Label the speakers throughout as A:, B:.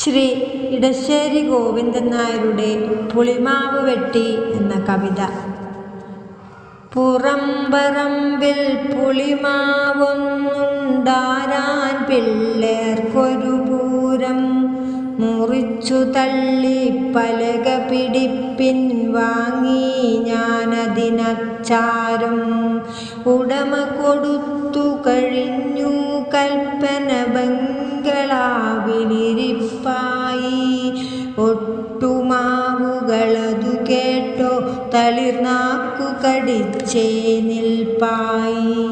A: ശ്രീ ഇടശ്ശേരി ഗോവിന്ദൻ നായരുടെ പുളിമാവ് വെട്ടി എന്ന കവിത. പുറമ്പറമ്പിൽ പുളിമാവൊന്നുണ്ടാരാൻ പിള്ളേർക്കൊരു പൂരം മുറിച്ചു തള്ളി പലക പിടിപ്പിൻ വാങ്ങി ഞാനതിനച്ചാരും. ഉടമ കൊടുത്തു കഴിഞ്ഞു കൽപ്പന ബംഗളാവിലിരിപ്പായി ഒട്ടുമാവുകളതു കേട്ടോ തളിർനാക്കു കടിച്ചേ നിൽപ്പായി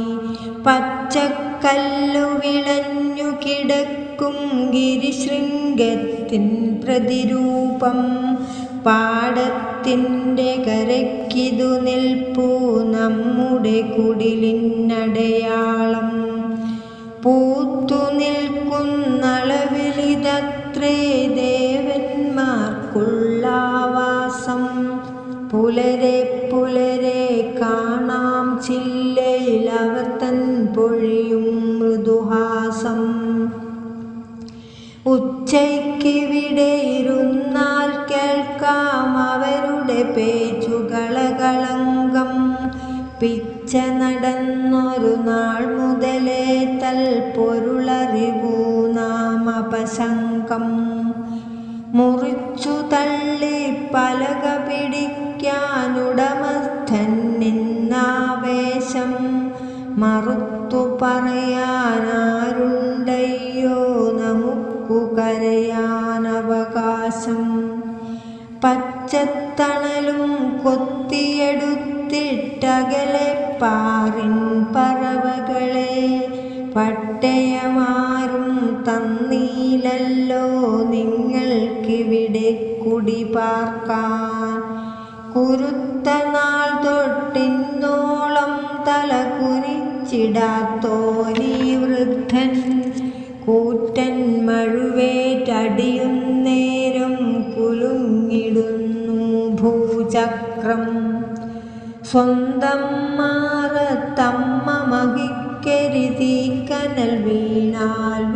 A: പച്ചക്കല്ലു വിളഞ്ഞു കിടക്കും ഗിരിശൃംഗത്തിൻ പ്രതിരൂപം. പാടത്തിന്റെ കരക്കിതു നിൽപ്പൂ നമ്മുടെ കുടിലിനടയാളം. പൂത്തു നിൽക്കുന്നളവിലിതത്രേ ദേവന്മാർക്കുള്ളാവാസം പുലരെ പുലരെ കാണാം. ചില്ലയിൽ അവർ തൻ പൊഴിയും മൃദുഹാസം. ഉച്ചയ്ക്കിവിടെ ഇരുന്നാൽ കേൾക്കാം അവരുടെ പേച്ചുകളകളങ്കം പിച്ച നടന്നൊരു നാൾ മുതലേ തൽ പൊരുളറിവൂ നാം അപശങ്കം മുറിച്ചു തള്ളി പലക പിടിക്കാനുടമസ്ഥൻ നിന്നാവേശം. മറുത്തു പറയാനാരുണ്ടയ്യോ? നമുക്കു കരയാനവകാശം. പച്ചത്തണലും കൊത്തിയെടുത്തിട്ടകലെ പാറിൻ പറവകളെ പട്ടയമാരും തന്നീലല്ലോ നിങ്ങൾക്കിവിടെ കുടി പാർക്കാൻ. കുരുത്ത നാൾ തൊട്ടിന്നോളം തല കുനിച്ചിടാത്തോനീ വൃദ്ധൻ. കൂറ്റൻ മഴുവേറ്റടിയുന്നേരം കുലുങ്ങിടുന്നു ഭൂചക്രം. സ്വന്തം മാറത്തമ്മ മഹിക്കരുതി കനൽ വീണാൽ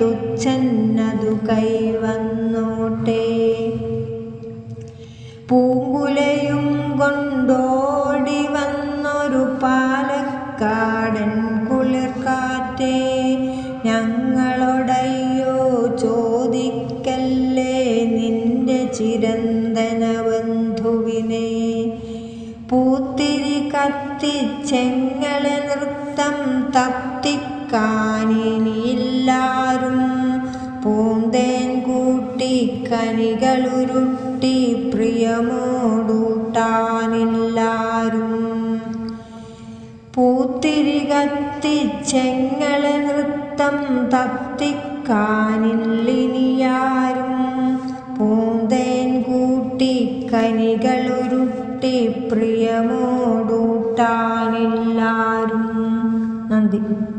A: തുച്ഛന്നതു കൈവന്നോട്ടെ പൂങ്കുലയും കൊണ്ടോടി വന്നൊരു പാലക്കാടൻ കുളിർക്കാറ്റേ ഞങ്ങളോടയ്യോ ചോദിക്കല്ലേ നിന്റെ ചിരന്തന ബന്ധുവിനെ പൂത്തിരി കത്തിച്ചെങ്ങളെ നൃത്തം തപ്തിക്കാനിനിയില്ലാരും പൂന്തേൻ കൂട്ടി കനികളുരുട്ടി പ്രിയമോടൂട്ടാനില്ലാരും. പൂത്തിരി കത്തിച്ചെങ്ങളെ നൃത്തം തത്തിക്കാനില്ലിനിയാരും പൂന്തേൻ കൂട്ടി കനികളുരുട്ടി പ്രിയമോടൂട്ടാനില്ലാരും. നന്ദി.